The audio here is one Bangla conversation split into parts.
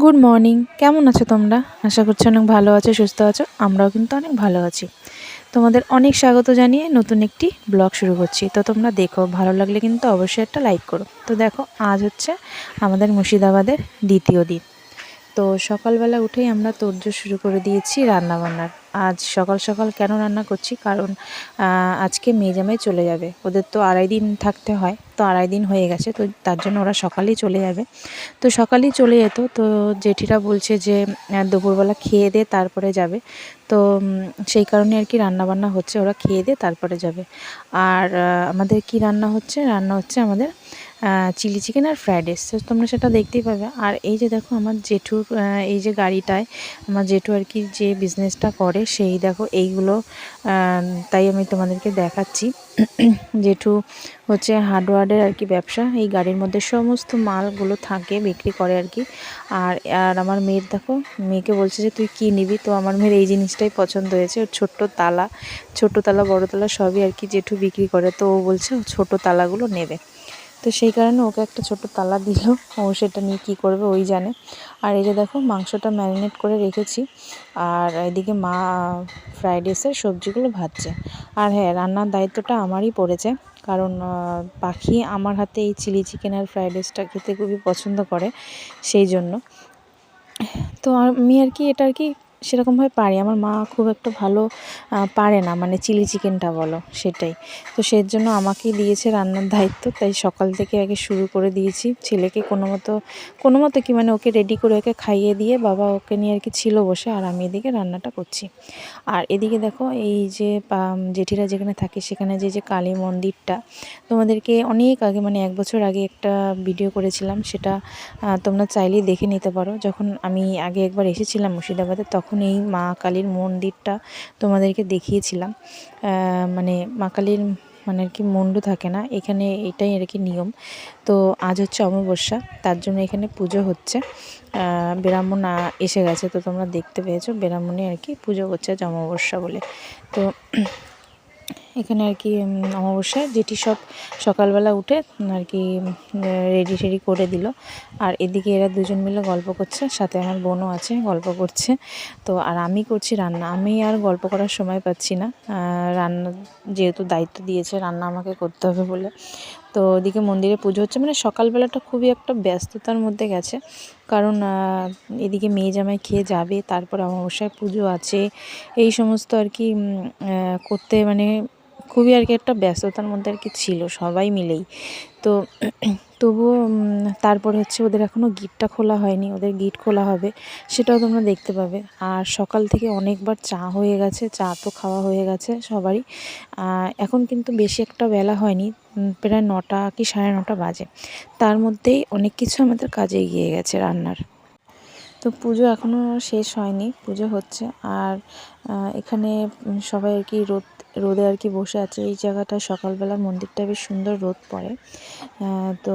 গুড মর্নিং কেমন আছো তোমরা? আশা করছি অনেক ভালো আছো, সুস্থ আছো। আমরাও কিন্তু অনেক ভালো আছি। তোমাদের অনেক স্বাগত জানিয়ে নতুন একটি ব্লগ শুরু করছি। তো তোমরা দেখো, ভালো লাগলে কিন্তু অবশ্যই একটা লাইক করো। তো দেখো, আজ হচ্ছে আমাদের মুর্শিদাবাদের দ্বিতীয় দিন। তো সকালবেলা উঠেই আমরা তোড়জোড় শুরু করে দিয়েছি রান্নাবান্নার। আজ সকাল সকাল কেন রান্না করছি? কারণ আজকে মেয়ে জামাই চলে যাবে। ওদের তো আড়াই দিন থাকতে হয়, তো আড়াই দিন হয়ে গেছে, তো তার জন্য ওরা সকালেই চলে যাবে। তো সকালেই চলে যেত, তো জেঠিরা বলছে যে দুপুরবেলা খেয়ে দে, তারপরে যাবে। তো সেই কারণে আর কি রান্নাবান্না হচ্ছে, ওরা খেয়ে দে, তারপরে যাবে। আর আমাদের কি রান্না হচ্ছে? রান্না হচ্ছে আমাদের চিলি চিকেন আর ফ্রাইড রাইস। তো তোমরা সেটা দেখতেই পাবে। আর এই যে দেখো আমার জেঠুর এই যে গাড়িটায় আমার জেঠু আর কি যে বিজনেসটা করে, সেই দেখো এইগুলো তাই আমি তোমাদেরকে দেখাচ্ছি। জেঠু হচ্ছে হার্ডওয়ার্ডের আর কি ব্যবসা। এই গাড়ির মধ্যে সমস্ত মালগুলো থাকে, বিক্রি করে আর কি। আর আর আমার মেয়ের দেখো, মেয়েকে বলছে যে, তুই কী নিবি? তো আমার মেয়ের এই জিনিসটাই পছন্দ হয়েছে। ওর ছোট্ট তালা ছোট তালা, বড় তালা সবই আর কি জেঠু বিক্রি করে। তো ও বলছে ছোট তালাগুলো নেবে। তো সেই কারণে ওকে একটা ছোট তালা দিল। ও সেটা নিয়ে কী করবে ওই জানে। আর এই যে দেখো, মাংসটা ম্যারিনেট করে রেখেছি। আর এদিকে মা ফ্রাইড রাইসের সবজিগুলো ভাজছে। আর হ্যাঁ রান্নার দায়িত্বটা আমারই পড়েছে। কারণ পাখি আমার হাতে এই চিলি চিকেন আর ফ্রাইড রাইসটা খেতে খুবই পছন্দ করে, সেই জন্য। তো আমি আর কি এটা আর কি সেরকমভাবে পারি। আমার মা খুব একটা ভালো পারে না। মানে চিলি চিকেনটা বলো, সেটাই। তো সেই জন্য আমাকেই দিয়েছে রান্নার দায়িত্ব। তাই সকাল থেকে আগে শুরু করে দিয়েছি। ছেলেকে কোনো মতো কোনো মতো কি মানে ওকে রেডি করে ওকে খাইয়ে দিয়ে বাবা ওকে নিয়ে আর কি ছিল বসে, আর আমি এদিকে রান্নাটা করছি। আর এদিকে দেখো, এই যে জেঠিরা যেখানে থাকে সেখানে যে যে কালী মন্দিরটা, তোমাদেরকে অনেক আগে মানে এক বছর আগে একটা ভিডিও করেছিলাম। সেটা তোমরা চাইলেই দেখে নিতে পারো। যখন আমি আগে একবার এসেছিলাম মুর্শিদাবাদে, তখন তখন এই মা কালীর মন্দিরটা তোমাদেরকে দেখিয়েছিলাম। মানে মা কালীর মানে আর কি মন্ড থাকে না, এখানে এটাই আর কি নিয়ম। তো আজ হচ্ছে অমাবস্যা, তার জন্য এখানে পুজো হচ্ছে। ব্রাহ্মণ এসে গেছে, তো তোমরা দেখতে পেয়েছ ব্রাহ্মণে আর কি পুজো করছে অমাবস্যা বলে। তো এখানে আর কি অমাবস্যায় যেটি সব সকালবেলা উঠে আর কি রেডি টেডি করে দিল। আর এদিকে এরা দুজন মিলে গল্প করছে, সাথে আমার বোনও আছে, গল্প করছে। তো আর আমি করছি রান্না। আমি আর গল্প করার সময় পাচ্ছি না। রান্না যেহেতু দায়িত্ব দিয়েছে, রান্না আমাকে করতে হবে বলে। তো ওদিকে মন্দিরে পুজো হচ্ছে। মানে সকালবেলাটা খুবই একটা ব্যস্ততার মধ্যে গেছে। কারণ এদিকে মেয়ে জামাই খেয়ে যাবে, তারপর অমাবস্যায় পুজো আছে। এই সমস্ত আর কি করতে মানে খুবই আর কি একটা ব্যস্ততার মধ্যে আর কি ছিল সবাই মিলেই। তো তবুও তারপর হচ্ছে ওদের এখনও গিটটা খোলা হয়নি, ওদের গিট খোলা হবে, সেটাও তোমরা দেখতে পাবে। আর সকাল থেকে অনেকবার চা হয়ে গেছে, চা তো খাওয়া হয়ে গেছে সবারই। এখন কিন্তু বেশি একটা বেলা হয়নি প্রায় নটা কি সাড়ে নটা বাজে। তার মধ্যেই অনেক কিছু আমাদের কাজে এগিয়ে গেছে রান্নার। তো পুজো এখনও শেষ হয়নি, পুজো হচ্ছে। আর এখানে সবাই আর কি রোদ রোদে আর কি বসে আছে। এই জায়গাটা সকালবেলা মন্দিরটা বেশ সুন্দর রোদ পড়ে। তো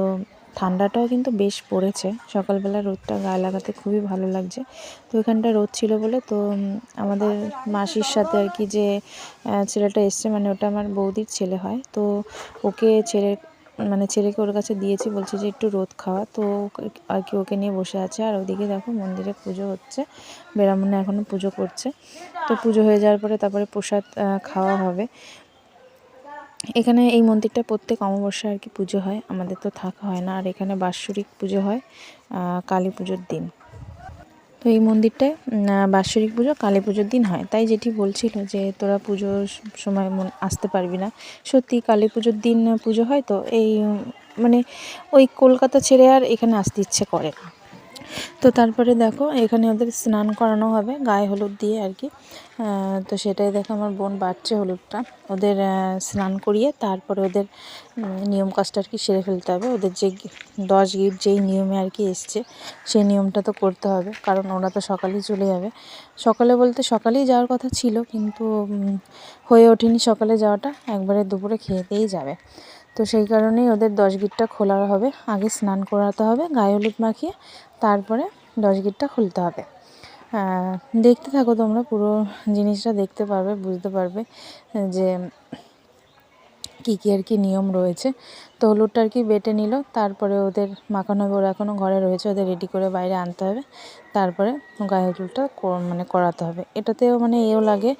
ঠান্ডাটাও কিন্তু বেশ পড়েছে। সকালবেলা রোদটা গায়ে লাগাতে খুবই ভালো লাগছে। তো এখানটা রোদ ছিল বলে তো আমাদের মাসির সাথে আর কি যে ছেলেটা এসছে মানে ওটা আমার বৌদির ছেলে হয়। তো ওকে ছেলে মানে ছেলেকে ওর কাছে দিয়েছি, বলছে যে একটু রোদ খাওয়া। তো আর কি ওকে নিয়ে বসে আছে। আর ওদিকে দেখো মন্দিরে পুজো হচ্ছে। বেরামনে এখনও পুজো করছে। তো পুজো হয়ে যাওয়ার পরে তারপরে প্রসাদ খাওয়া হবে। এখানে এই মন্দিরটা প্রত্যেক অমাবস্যা আর কি পুজো হয়। আমাদের তো থাকা হয় না। আর এখানে বাৎসরিক পুজো হয় কালী পুজোর দিন। তো এই মন্দিরটায় বাৎসরিক পুজো, কালী পুজোর দিন হয়। তাই যেটি বলছিল যে তোরা পুজোর সময় আসতে পারবি না। সত্যি কালী পুজোর দিন পুজো হয় তো, এই মানে ওই কলকাতা ছেড়ে আর এখানে আসতে ইচ্ছে করে না। তো তারপরে দেখো, এখানে ওদের স্নান করানো হবে, গায়ে হলুদ দিয়ে আর কি। তো সেটাই দেখো আমার বোন বাড়ছে হলুদটা। ওদের স্নান করিয়ে তারপরে ওদের নিয়ম কাজটা আর কি সেরে ফেলতে হবে। ওদের যে দশ গিট যেই নিয়মে আর কি এসছে, সেই নিয়মটা তো করতে হবে, কারণ ওরা তো সকালেই চলে যাবে। সকালে বলতে সকালেই যাওয়ার কথা ছিল, কিন্তু হয়ে ওঠেনি সকালে যাওয়াটা, একবারে দুপুরে খেয়ে যাবে। তো সেই কারণেই ওদের দশ গিটটা খোলা হবে, আগে স্নান করাতে হবে, গায়ে হলুদ মাখিয়ে তারপরে দশ গিটটা খুলতে হবে। দেখতে থাকো তোমরা, পুরো জিনিসটা দেখতে পারবে, বুঝতে পারবে যে কী কী আর কি নিয়ম রয়েছে। তো হলুদটা আর কি বেটে নিল, তারপরে ওদের মাখানো হবে, ওরা এখনও ঘরে রয়েছে, ওদের রেডি করে বাইরে আনতে হবে। তারপরে গায়ে হলুদটা মানে করাতে হবে। এটাতেও মানে এও লাগে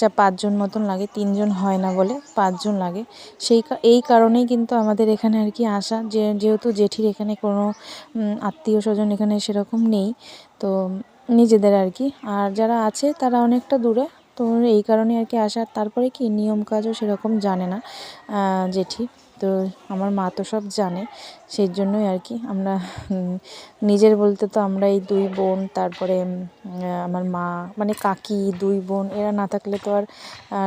চা পাঁচজন মতন লাগে, তিনজন হয় না বলে, পাঁচজন লাগে। সেই এই কারণেই কিন্তু আমাদের এখানে আর কি আসা। যে, যেহেতু জেঠির এখানে কোনো আত্মীয় স্বজন এখানে সেরকম নেই। তো নিজেদের আর কি। আর যারা আছে তারা অনেকটা দূরে তো এই কারণে আর কি আসার তারপরে কি নিয়ম কাজও সেরকম জানে না জেঠি। তো আমার মা তো সব জানে, সেই জন্যই আর কি। আমরা নিজের বলতে তো আমরা এই দুই বোন, তারপরে আমার মা মানে কাকি, দুই বোন, এরা না থাকলে তো আর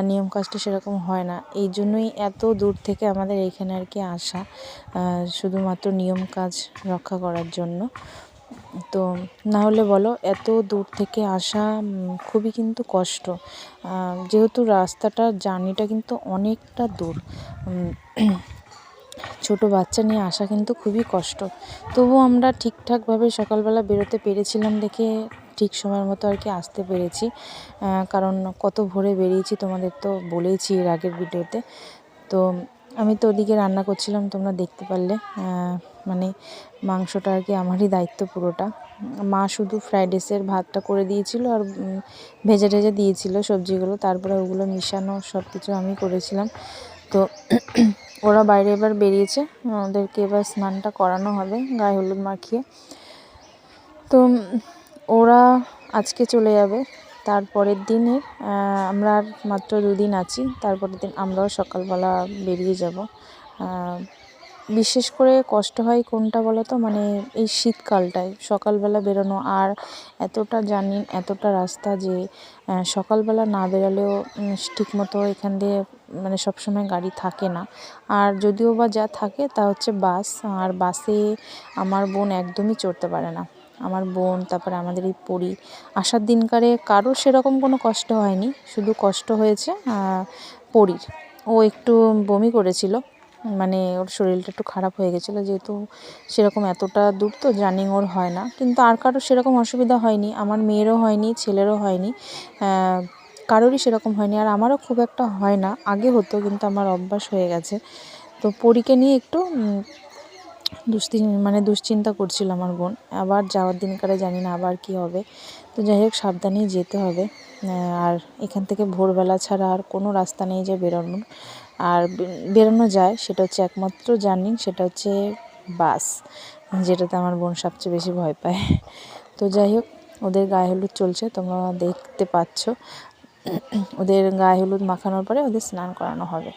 নিয়ম কাজটা সেরকম হয় না। এই জন্যই এত দূর থেকে আমাদের এইখানে আর কি আসা শুধুমাত্র নিয়ম কাজ রক্ষা করার জন্য। তো না হলে বলো, এত দূর থেকে আসা খুবই কিন্তু কষ্ট। যেহেতু রাস্তাটা, জার্নিটা কিন্তু অনেকটা দূর। ছোটো বাচ্চা নিয়ে আসা কিন্তু খুবই কষ্ট। তবুও আমরা ঠিকঠাকভাবে সকালবেলা বেরোতে পেরেছিলাম দেখে ঠিক সময়ের মতো আর কি আসতে পেরেছি। কারণ কত ভোরে বেরিয়েছি তোমাদের তো বলেইছি এর আগের ভিডিওতে। তো আমি তো ওদিকে রান্না করছিলাম, তোমরা দেখতে পারলে। মানে মাংসটা আর কি আমারই দায়িত্ব পুরোটা। মা শুধু ফ্রাইড রাইসের ভাতটা করে দিয়েছিল আর ভেজে টেজে দিয়েছিল সবজিগুলো। তারপরে ওগুলো মিশানো সব কিছু আমি করেছিলাম। তো ওরা বাইরে এবার বেরিয়েছে। ওদেরকে এবার স্নানটা করানো হবে গায়ে হলুদ মাখিয়ে। তো ওরা আজকে চলে যাবে। তারপরের দিনে আমরা মাত্র দুদিন আছি। তারপরের দিন আমরাও সকালবেলা বেরিয়ে যাব। বিশেষ করে কষ্ট হয় কোনটা বলো তো মানে এই শীতকালটায়, সকালবেলা বেরোনো। আর এতটা জানি, এতটা রাস্তা যে সকালবেলা না বেরোলেও ঠিকমতো এখান দিয়ে মানে সবসময় গাড়ি থাকে না। আর যদিও বা যা থাকে, তা হচ্ছে বাস। আর বাসে আমার বোন একদমই চড়তে পারে না। আমার বোন, তারপরে আমাদের এই পরি। আসার দিনকারে কারও সেরকম কোনো কষ্ট হয়নি। শুধু কষ্ট হয়েছে পরির। ও একটু বমি করেছিল। মানে ওর শরীরটা একটু খারাপ হয়ে গেছিল যেহেতু সেরকম এতটা দূর তো জার্নি ওর হয় না। কিন্তু আর কারও সেরকম অসুবিধা হয়নি, আমার মেয়েরও হয়নি, ছেলেরও হয়নি কারোরই সেরকম হয়নি। আর আমারও খুব একটা হয় না, আগে হতো কিন্তু আমার অভ্যাস হয়ে গেছে। তো পরীকে নিয়ে একটু দুশ্চিন মানে দুশ্চিন্তা করছিল আমার বোন। আবার যাওয়ার দিনকারে জানি না আবার কি হবে। তো যাই হোক সাবধানেই যেতে হবে। আর এখান থেকে ভোরবেলা ছাড়া আর কোনো রাস্তা নেই যে বেরোনোর। আর বেরোনো যায় সেটা হচ্ছে একমাত্র জার্নি, সেটা হচ্ছে বাস, যেটাতে আমার বোন সবচেয়ে বেশি ভয় পায়। তো যাই হোক, ওদের গায়ে হলুদ চলছে, তোমরা দেখতে পাচ্ছ। ওদের গায়ে হলুদ মাখানোর পরে ওদের স্নান করানো হবে।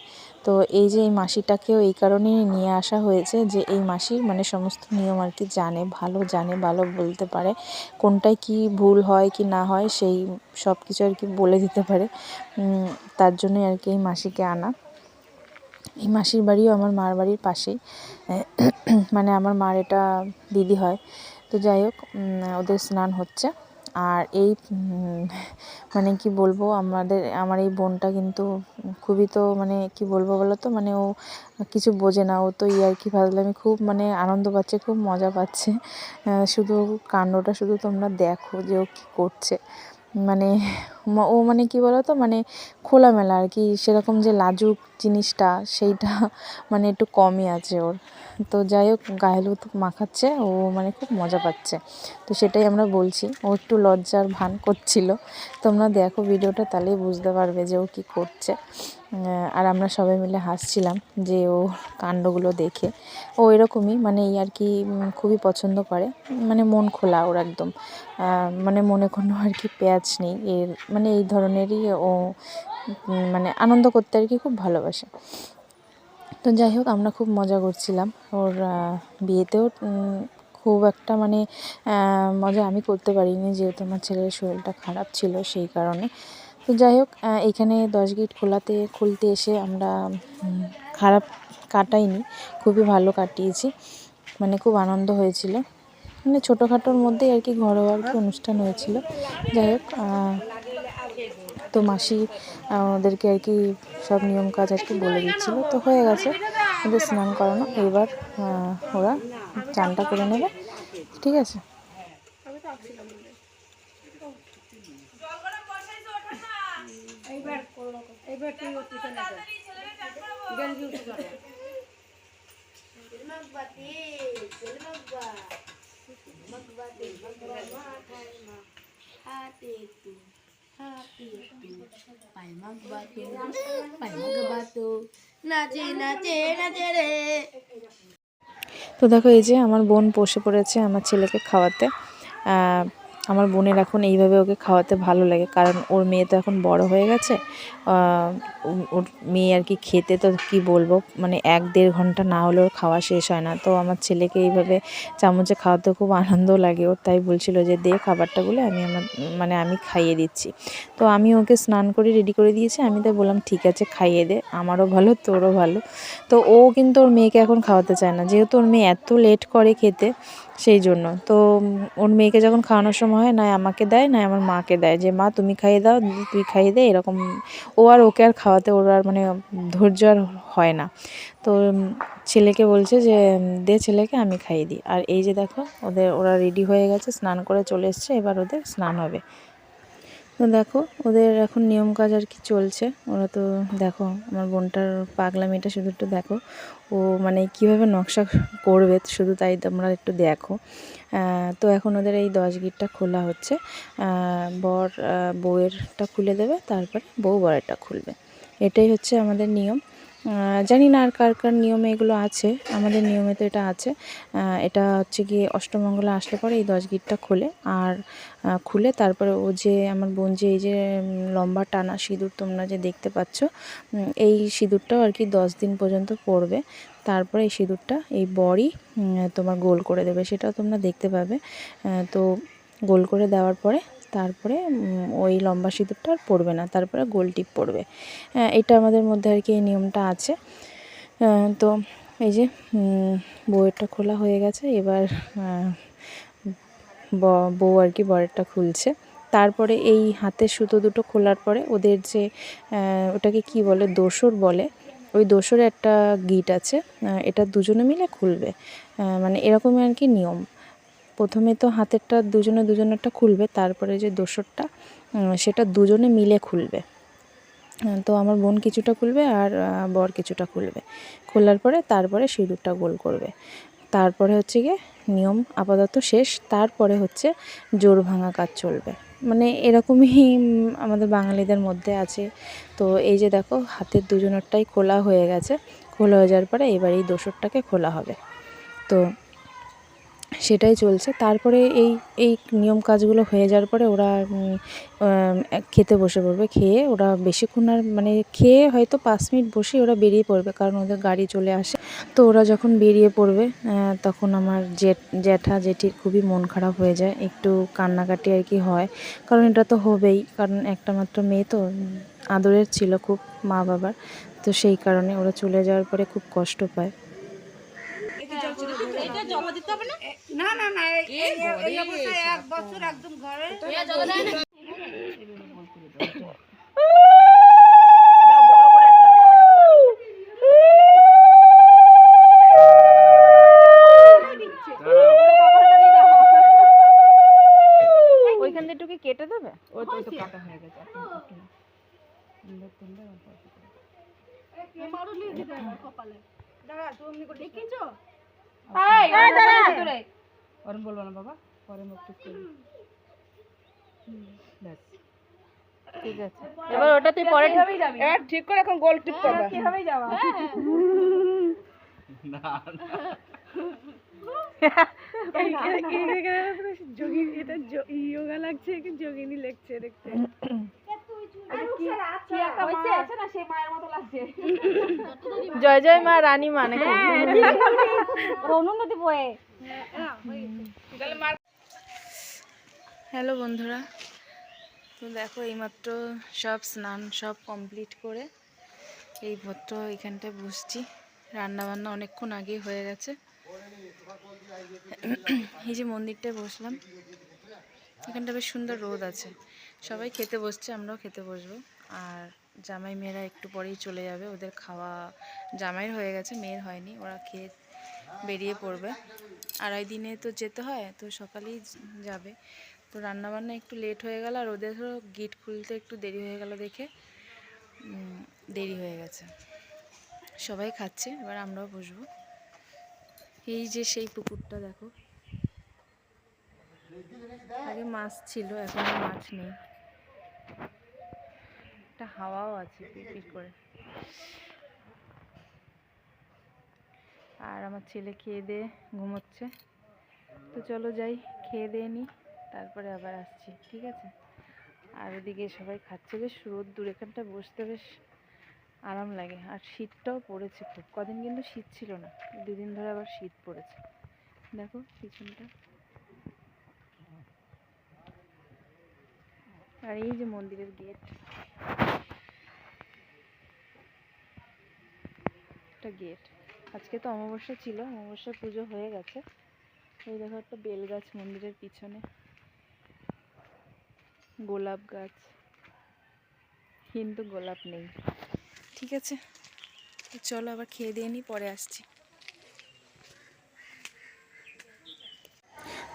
তো এই যে এই মাসিটাকেও এই কারণেই নিয়ে আসা হয়েছে যে এই মাসি মানে সমস্ত নিয়ম আর কি জানে, ভালো জানে, ভালো বলতে পারে, কোনটায় কি ভুল হয় কি না হয় সেই সব কিছু আর কি বলে দিতে পারে। তার জন্যই আর কি এই মাসিকে আনা। এই মাসির বাড়িও আমার মার বাড়ির পাশেই। মানে আমার মার এটা দিদি হয়। তো যাই হোক ওদের স্নান হচ্ছে। আর এই মানে কি বলব, আমাদের, আমার এই বোনটা কিন্তু খুবই তো মানে কি বলব বলো তো মানে ও কিছু বোঝে না। ও তো ইয়ার্কি আমি খুব মানে আনন্দ পাচ্ছে, খুব মজা পাচ্ছে। শুধু কাণ্ডটা শুধু তোমরা দেখো যে ও কী করছে। মানে ও মানে কি বলো তো মানে খোলামেলা আর কি। সেরকম যে লাজুক জিনিসটা, সেইটা মানে একটু কমই আছে ওর। তো যাই হোক, গায়ে হলুদ মাখাচ্ছে, ও মানে খুব মজা পাচ্ছে। তো সেটাই আমরা বলছি, ও একটু লজ্জার ভান করছিল। তোমরা দেখো ভিডিওটা, তাহলেই বুঝতে পারবে যে ও কী করছে। আর আমরা সবাই মিলে হাসছিলাম যে ও কাণ্ডগুলো দেখে। ও এরকমই মানে এই আর কি খুবই পছন্দ করে। মানে মন খোলা ওর একদম। মানে মনে কোনো আর কি প্যাচ নেই। এর মানে এই ধরনেরই ও মানে আনন্দ করতে আর কি খুব ভালোবাসে। তো যাই হোক, আমরা খুব মজা করছিলাম। ওর বিয়েতেও খুব একটা মানে মজা আমি করতে পারিনি, যেহেতু আমার ছেলের শরীরটা খারাপ ছিল সেই কারণে। তো যাই হোক এখানে দশ গিট খোলাতে, খুলতে এসে আমরা খারাপ কাটাইনি, খুবই ভালো কাটিয়েছি। মানে খুব আনন্দ হয়েছিল। মানে ছোটোখাটোর মধ্যেই আর কি ঘরোয়া আর কি অনুষ্ঠান হয়েছিল। যাই হোক তো মাসি ওদেরকে আর কি সব নিয়ম কাজ আর কি বলে দিচ্ছিল। তো হয়ে গেছে, ওদের স্নান করানো। এবার ওরা চানটা করে নেবে। ঠিক আছে? তো দেখো এই যে আমার বোন বসে পড়েছে আমার ছেলেকে খাওয়াতে। আমার বোনের এখন এইভাবে ওকে খাওয়াতে ভালো লাগে, কারণ ওর মেয়ে তো এখন বড় হয়ে গেছে। ওর মেয়ে আর কি খেতে তো কি বলব মানে এক দেড় ঘণ্টা না হলে ওর খাওয়া শেষ হয় না। তো আমার ছেলেকে এইভাবে চামচে খাওয়াতে খুব আনন্দ লাগে। ওর তাই বলছিল যে, দে খাবারটা বলে আমি আমার মানে আমি খাইয়ে দিচ্ছি। তো আমি ওকে স্নান করে রেডি করে দিয়েছি। আমি তাই বললাম, ঠিক আছে, খাইয়ে দে, আমারও ভালো, তোরও ভালো। তো ও কিন্তু ওর মেয়েকে এখন খাওয়াতে চায় না। যেহেতু ওর মেয়ে এত লেট করে খেতে সেই জন্য। তো ওর মেয়েকে যখন খাওয়ানোর সময় হয় না আমাকে দেয় না আমার মাকে দেয়। যে, মা, তুমি খাইয়ে দাও, তুই খাইয়ে দে। এরকম ও আর ওকে আর খাওয়াতে, ওর আর মানে ধৈর্য আর হয় না। তো ছেলেকে বলছে যে দে ছেলেকে, আমি খাইয়ে দিই। আর এই যে দেখো, ওদের, ওরা রেডি হয়ে গেছে, স্নান করে চলে এসছে। এবার ওদের স্নান হবে। তো দেখো, ওদের এখন নিয়ম কাজ আর কি চলছে। ওরা তো দেখো, আমার বোনটার পাগলা মেয়েটা শুধু একটু দেখো। ও মানে কীভাবে নকশা করবে শুধু তাই তোমরা একটু দেখো। তো এখন ওদের এই দশ গিটটা খোলা হচ্ছে। বর বউয়েরটা খুলে দেবে, তারপরে বউ বরেরটা খুলবে। এটাই হচ্ছে আমাদের নিয়ম। জানি না আর কার কার নিয়মে এগুলো আছে। আমাদের নিয়মে তো এটা আছে। এটা হচ্ছে গিয়ে অষ্টমঙ্গলা আসলে পরে এই দশ গিটটা খোলে। আর খুলে তারপরে ও যে আমার বোন যে এই যে লম্বা টানা সিঁদুর তোমরা যে দেখতে পাচ্ছ এই সিঁদুরটাও আর কি দশ দিন পর্যন্ত পড়বে তারপরে এই সিঁদুরটা এই উম, তোমার গোল করে দেবে। সেটাও তোমরা দেখতে পাবে। তো গোল করে দেওয়ার পরে তারপরে ওই লম্বা সিঁদুরটা আর পড়বে না, তারপরে গোল টিপ পড়বে এটা আমাদের মধ্যে আর কি এই নিয়মটা আছে। তো এই যে বউয়েরটা খোলা হয়ে গেছে, এবার বউ আর কি বরেরটা খুলছে। তারপরে এই হাতের সুতো দুটো খোলার পরে ওদের যে ওটাকে কি বলে, দোসর বলে, ওই দোসরে একটা গিট আছে এটা দুজনে মিলে খুলবে। মানে এরকমই আর কি নিয়ম। প্রথমে তো হাতেরটা দুজনে দুজনেরটা খুলবে, তারপরে যে দোসরটা সেটা দুজনে মিলে খুলবে। তো আমার বোন কিছুটা খুলবে আর বর কিছুটা খুলবে। খোলার পরে তারপরে সিঁদুরটা গোল করবে। তারপরে হচ্ছে গিয়ে নিয়ম আপাতত শেষ, তারপরে হচ্ছে জোর ভাঙা কাজ চলবে। মানে এরকমই আমাদের বাঙালিদের মধ্যে আছে। তো এই যে দেখো, হাতের দুজনেরটাই খোলা হয়ে গেছে। খোলা হয়ে যাওয়ার পরে এবার এই দোসরটাকে খোলা হবে। তো সেটাই চলছে। তারপরে এই এই নিয়ম কাজগুলো হয়ে যাওয়ার পরে ওরা খেতে বসে পড়বে। খেয়ে ওরা বেশিক্ষণ আর মানে খেয়ে হয়তো পাঁচ মিনিট বসে ওরা বেরিয়ে পড়বে, কারণ ওদের গাড়ি চলে আসে। তো ওরা যখন বেরিয়ে পড়বে তখন আমার জেঠ জ্যাঠা, জেঠির খুবই মন খারাপ হয়ে যায়। একটু কান্নাকাটি আর কি হয়, কারণ এটা তো হবেই, কারণ একটা মাত্র মেয়ে তো আদরের ছিল খুব মা বাবার তো সেই কারণে ওরা চলে যাওয়ার পরে খুব কষ্ট পায়। না? না? না এই এই অবস্থায় এক বছর একদম ঘরে ওরম বলব না বাবা পরে মুখ টুক করবি ব্যাস। ঠিক আছে। এবার ওটা তুই পরে এবার ঠিক করে এখন গোল টিপ করবে। কীভাবে যাওয়া যোগী এটা যোগা লাগছে কি যোগিনী লাগছে দেখতে। জয় জয় মা রানী মা নাকি? হ্যালো বন্ধুরা। তো দেখো এইমাত্র সব স্নান সব কমপ্লিট করে এই মাত্র এখানটায় বসছি। রান্না বান্না অনেকক্ষণ আগে হয়ে গেছে। এই যে মন্দিরটায় বসলাম। এখানটা বেশ সুন্দর রোদ আছে। সবাই খেতে বসছে, আমরাও খেতে বসবো। আর জামাই মেয়েরা একটু পরেই চলে যাবে, ওদের খাওয়া জামাইয়ের হয়ে গেছে, মেয়ের হয়নি, ওরা খেয়ে বেরিয়ে পড়বে। আড়াই দিনে তো যেতে হয়, তো সকালেই যাবে। তো রান্নাবান্না একটু লেট হয়ে গেল, আর ওদেরও গেট খুলতে একটু দেরি হয়ে গেল দেখে দেরি হয়ে গেছে। সবাই খাচ্ছে, এবার আমরাও বসবো। এই যে সেই পুকুরটা দেখো। আগে মাছ ছিল, এখন মাছ নেই। একটা হাওয়াও আছে পিট করে? আর আমার ছেলে খেয়ে দিয়ে ঘুমোচ্ছে। তো চলো যাই, খেয়ে দিয়ে নিই তারপরে আবার আসছি, ঠিক আছে? আর ওদিকে সবাই খাচ্ছে, বেশ রোদ দূর এখানটা বসতে বেশ আরাম লাগে। আর শীতটাও পড়েছে খুব। কদিন কিন্তু শীত ছিল না, দুদিন ধরে আবার শীত পড়েছে। দেখো, পিছনটা। আর এই যে মন্দিরের গেট। একটা গেট। আজকে তো অমাবস্যা ছিল অমাবস্যা পুজো হয়ে গেছে। এই দেখো একটা বেল গাছ মন্দিরের পিছনে। গোলাপ গাছ। কিন্তু গোলাপ নেই। ঠিক আছে, চলো আবার খেয়ে দিয়ে নিই পরে আসছি।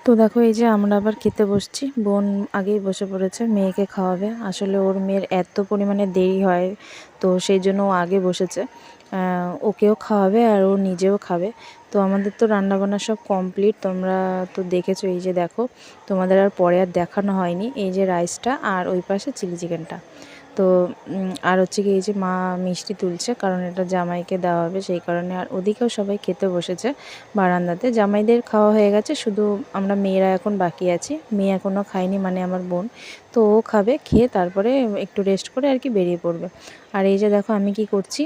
তো দেখো, এই যে আমরা আবার খেতে বসছি। বোন আগেই বসে পড়েছে, মেয়েকে খাওয়াবে। আসলে ওর মেয়ের এত পরিমাণে দেরি হয়, তো সেই জন্য ও আগে বসেছে। ওকেও খাওয়াবে আর ও নিজেও খাবে। তো আমাদের তো রান্নাবান্না সব কমপ্লিট, তোমরা তো দেখেছ। এই যে দেখো, তোমাদের আর পরে আর দেখানো হয়নি। এই যে রাইসটা আর ওই পাশে চিলি চিকেনটা। তো আর হচ্ছে কি এই যে মা মিষ্টি তুলছে, কারণ এটা জামাইকে দেওয়া হবে, সেই কারণে আর ওদিকেও সবাই খেতে বসেছে বারান্দাতে। জামাইদের খাওয়া হয়ে গেছে, শুধু আমরা মেয়েরা এখন বাকি আছি, মেয়ে এখনও খায়নি মানে আমার বোন। তো ও খাবে, খেয়ে তারপরে একটু রেস্ট করে আর কি বেরিয়ে পড়বে। আর এই যে দেখো আমি কি করছি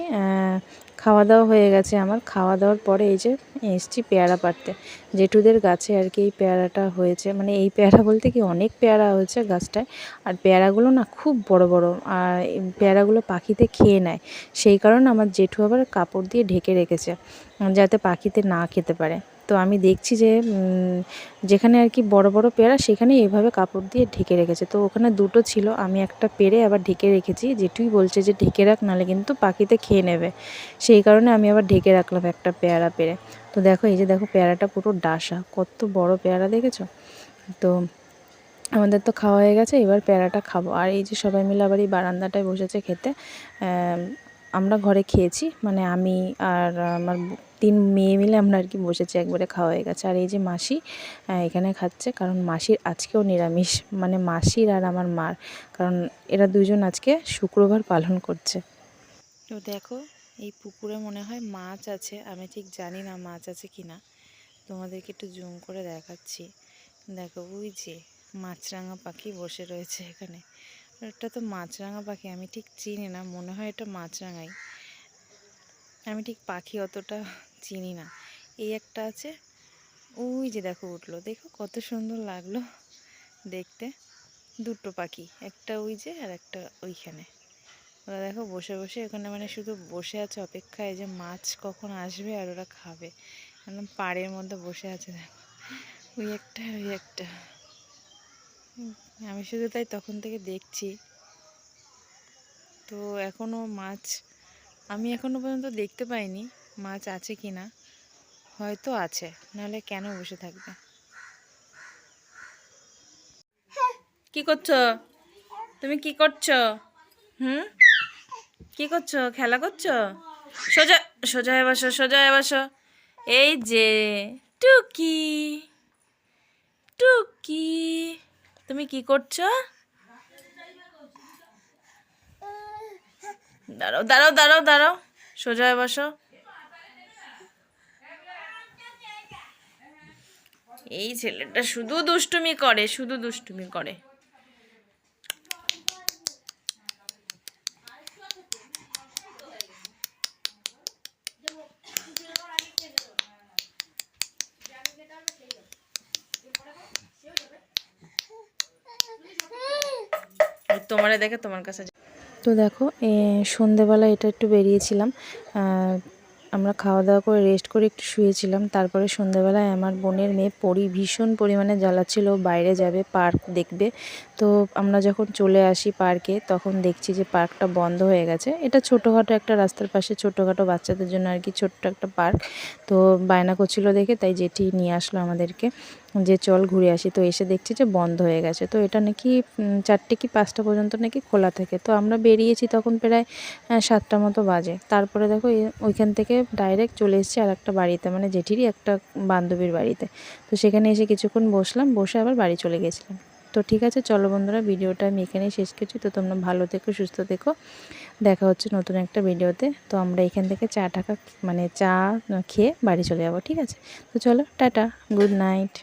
খাওয়া দাওয়া হয়ে গেছে আমার। খাওয়া দাওয়ার পরে এই যে এসছি পেয়ারা পাড়তে। জেঠুদের গাছে আর কি এই পেয়ারাটা হয়েছে। মানে এই পেয়ারা বলতে কি অনেক পেয়ারা হয়েছে গাছটায়। আর পেয়ারাগুলো না খুব বড় বড়, আর পেয়ারাগুলো পাখিতে খেয়ে নেয়। সেই কারণে আমার জেঠু আবার কাপড় দিয়ে ঢেকে রেখেছে, যাতে পাখিতে না খেতে পারে। তো আমি দেখছি যে যেখানে আর কি বড় বড় পেয়ারা সেখানে এইভাবে কাপড় দিয়ে ঢেকে রেখেছে। তো ওখানে দুটো ছিল, আমি একটা পেরে আবার ঢেকে রেখেছি। জেঠুই বলছে যে ঢেকে রাখ, নাহলে কিন্তু পাখিতে খেয়ে নেবে। সেই কারণে আমি আবার ঢেকে রাখলাম একটা পেয়ারা পেরে। তো দেখো, এই যে দেখো পেয়ারাটা পুরো ডাসা। কত বড় পেয়ারা দেখেছ? তো আমাদের তো খাওয়া হয়ে গেছে, এবার পেয়ারাটা খাব। আর এই যে সবাই মিলে আবার এই বারান্দাটায় বসেছে খেতে আমরা ঘরে খেয়েছি। মানে আমি আর আমার তিন মেয়ে মিলে আমরা আর কি বসেছি, একবারে খাওয়া হয়ে গেছে। আর এই যে মাসি এখানে খাচ্ছে কারণ মাসির আজকেও নিরামিষ মানে মাসির আর আমার মার, কারণ এরা দুজন আজকে শুক্রবার পালন করছে। তো দেখো, এই পুকুরে মনে হয় মাছ আছে, আমি ঠিক জানি না মাছ আছে কি না তোমাদেরকে একটু জুম করে দেখাচ্ছি। দেখো, ওই যে মাছরাঙা পাখি বসে রয়েছে এখানে। এটা তো মাছরাঙা পাখি, আমি ঠিক চিনি না, মনে হয় এটা মাছরাঙাই। আমি ঠিক পাখি অতটা চিনি না। এই একটা আছে। ওই যে দেখো উঠল। দেখো কত সুন্দর লাগল দেখতে। দুটো পাখি, একটা ওই যে আর একটা ওইখানে। ওরা দেখো বসে বসে ওখানে মানে শুধু বসে আছে অপেক্ষায় যে মাছ কখন আসবে আর ওরা খাবে। একদম পাড়ের মধ্যে বসে আছে দেখো। ওই একটা ওই একটা। আমি শুধু তাই তখন থেকে দেখছি। তো এখনও মাছ আমি এখনও পর্যন্ত দেখতে পাইনি। মাছ আছে কি না? হয়তো আছে, নাহলে কেন বসে থাকবে? কি করছ? তুমি কি করছ? হুম? কি করছ? খেলা করছ? সোজা সোজা বসো সোজা বসো। এই যে, টুকি টুকি। তুমি কি করছ? দাঁড়াও দাঁড়াও দাঁড়াও দাঁড়াও। সোজা বসো। এই ছেলেটা শুধু দুষ্টুমি করে, শুধু দুষ্টুমি করে। তোমারে দেখে তোমার কাছে তো দেখো সন্ধেবেলা এটা একটু বেরিয়েছিলাম আমরা খাওয়া দাওয়া করে রেস্ট করে একটু শুয়েছিলাম। তারপরে সন্ধ্যাবেলায় আমার বোনের মেয়ে পরি ভীষণ পরিমাণে জ্বালাচ্ছিল বাইরে যাবে, পার্ক দেখবে। তো আমরা যখন চলে আসি পার্কে, তখন দেখছি যে পার্কটা বন্ধ হয়ে গেছে। এটা ছোটোখাটো একটা রাস্তার পাশে ছোটোখাটো বাচ্চাদের জন্য আর কি ছোট্ট একটা পার্ক। তো বায়না করছিল দেখে, তাই জেঠি নিয়ে আসলো আমাদেরকে। যে চল ঘুরে আসি, তো এসে দেখছি যে বন্ধ হয়ে গেছে। তো এটা নাকি চারটে কি পাঁচটা পর্যন্ত নাকি খোলা থাকে। তো আমরা বেরিয়েছি তখন প্রায় সাতটা মতো বাজে। তারপরে দেখো ওইখান থেকে ডাইরেক্ট চলে এসেছি আর একটা বাড়িতে মানে জেঠিরই একটা বান্ধবীর বাড়িতে। তো সেখানে এসে কিছুক্ষণ বসলাম, বসে আবার বাড়ি চলে গেছিলাম। তো ঠিক আছে, চলো বন্ধুরা, ভিডিওটা আমি এখানেই শেষ করছি। তো তোমরা ভালো থেকো, সুস্থ থেকো। দেখা হচ্ছে নতুন একটা ভিডিওতে। তো আমরা এখান থেকে চা টাকা মানে চা, খেয়ে বাড়ি চলে যাব, ঠিক আছে? তো চলো, টাটা, গুড নাইট।